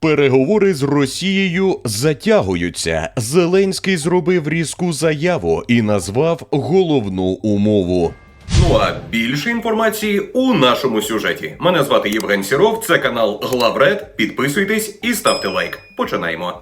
Переговори з Росією затягуються. Зеленський зробив різку заяву і назвав головну умову. Ну а більше інформації у нашому сюжеті. Мене звати Євген Сіров, це канал Главред. Підписуйтесь і ставте лайк. Починаємо.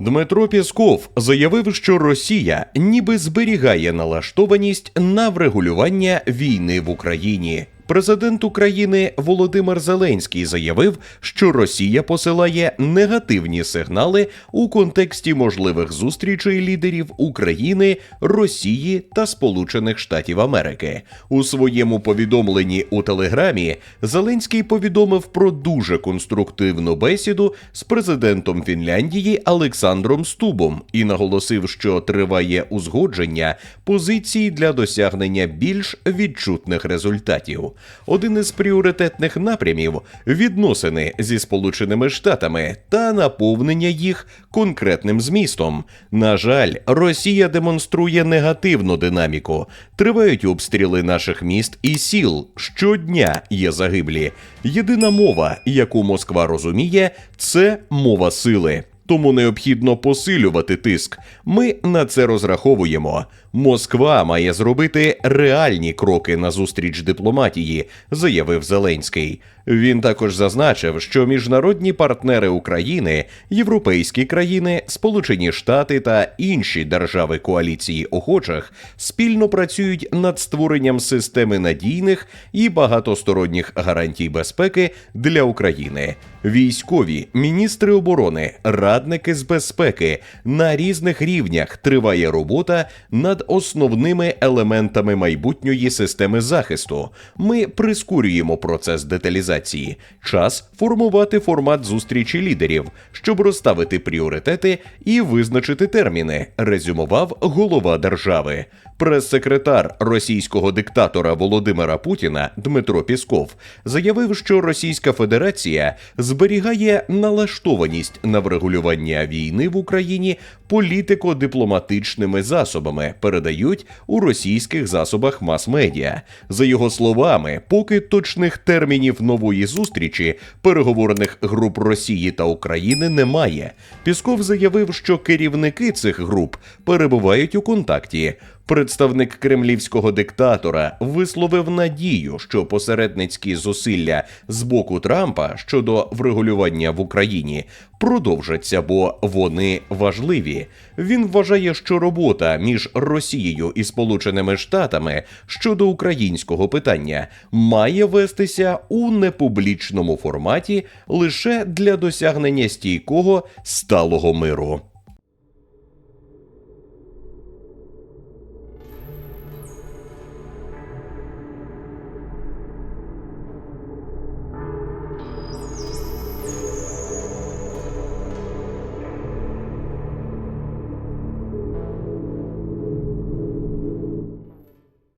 Дмитро Пєсков заявив, що Росія ніби зберігає налаштованість на врегулювання війни в Україні. Президент України Володимир Зеленський заявив, що Росія посилає негативні сигнали у контексті можливих зустрічей лідерів України, Росії та Сполучених Штатів Америки. У своєму повідомленні у Телеграмі Зеленський повідомив про дуже конструктивну бесіду з президентом Фінляндії Олександром Стубом і наголосив, що триває узгодження позицій для досягнення більш відчутних результатів. Один із пріоритетних напрямів відносини зі Сполученими Штатами та наповнення їх конкретним змістом. На жаль, Росія демонструє негативну динаміку. Тривають обстріли наших міст і сіл. Щодня є загиблі. Єдина мова, яку Москва розуміє, це мова сили. Тому необхідно посилювати тиск. Ми на це розраховуємо. Москва має зробити реальні кроки на зустріч дипломатії, заявив Зеленський. Він також зазначив, що міжнародні партнери України, європейські країни, Сполучені Штати та інші держави коаліції охочих спільно працюють над створенням системи надійних і багатосторонніх гарантій безпеки для України. Військові, міністри оборони, радники з безпеки на різних рівнях триває робота над основними елементами майбутньої системи захисту. Ми прискорюємо процес деталізації. Час формувати формат зустрічі лідерів, щоб розставити пріоритети і визначити терміни. Резюмував голова держави. Прес-секретар російського диктатора Володимира Путіна Дмитро Пісков заявив, що Російська Федерація зберігає налаштованість на врегулювання війни в Україні політико-дипломатичними засобами, передають у російських засобах мас-медіа. За його словами, поки точних термінів нової зустрічі переговорних груп Росії та України немає. Пісков заявив, що керівники цих груп перебувають у контакті. Представник кремлівського диктатора висловив надію, що посередницькі зусилля з боку Трампа щодо врегулювання в Україні продовжаться, бо вони важливі. Він вважає, що робота між Росією і Сполученими Штатами щодо українського питання має вестися у непублічному форматі лише для досягнення стійкого сталого миру.